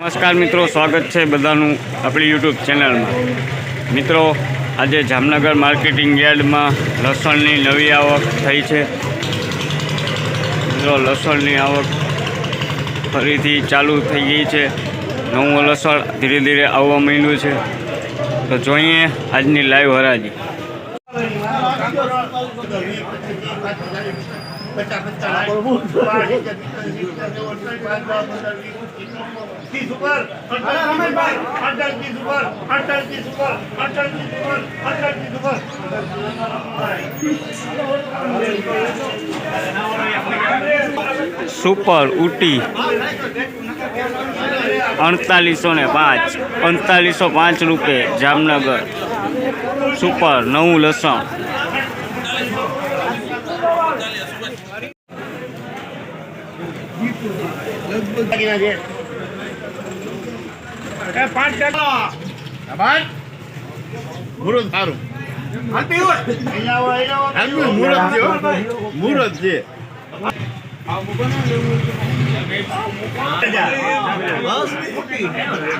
નમસ્કાર મિત્રો, સ્વાગત છે બધાનું આપણી યુટ્યુબ ચેનલમાં. મિત્રો, આજે જામનગર માર્કેટિંગ યાર્ડમાં લસણની નવી આવક થઈ છે. મિત્રો, લસણની આવક ફરીથી ચાલુ થઈ ગઈ છે. નવું લસણ ધીરે ધીરે આવવા માંડ્યું છે. તો જોઈએ આજની લાઈવ હરાજી. સુપર ઉટી. અડતાલીસો ને પાંચ. અડતાલીસો પાંચ રૂપે જામનગર. સુપર નવું લસણ પાંચ ટકા મુહૂર્ત સારું મુહૂર્ત છે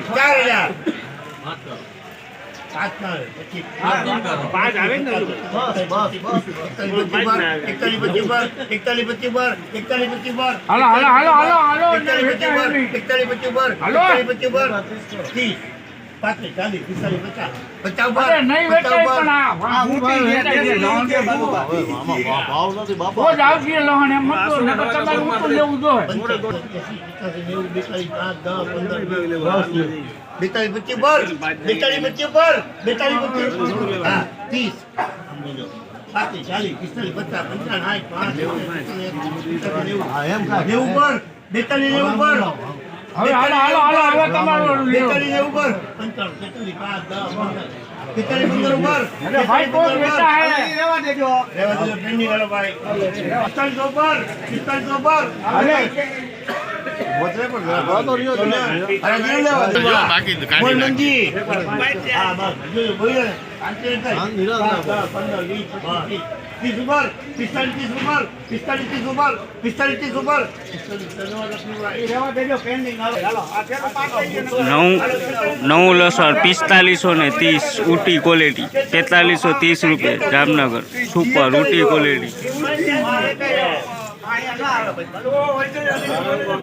ચાર હજાર. એકતાલીસ પચીસ પર એકતાલીસ પચીસ પર પાંત્રીસ ચાલીસ પિસ્તાલીસ પચાસ જોઈએ. બેતાલીસ પર બેતાલીસ પચીસ પર બેતાલીસ પચીસ હા ત્રીસ. પાંત્રીસ ચાલીસ પિસ્તાલીસ પચાસ પંચાવન સાઠ પાંચ એમ નેવું પર બેતાલીસ નેવું પર હવે હાલો, હાલો, હાલો, હવે તમારું લેવું. બેતાલીસ ઉપર. તેતાલીસ પાંચ દસ પંદર. તેતાલીસ પંદર ઉપર. અરે ભાઈ કોણ હે. દેજો. ભાઈ. પિસ્તાલીસ પિસ્તાલીસ અરે. ને. બાકી ત્રીસ. ઉપર પિસ્તાલીસ ત્રીસ ઉપર પિસ્તાલીસ ત્રીસ ઉપર નવું લસણ, પિસ્તાલીસો ને ત્રીસ ઉટી ક્વોલિટી તેતાલીસો ત્રીસ રૂપિયા, જામનગર સુપર ઊટી ક્વોલિટી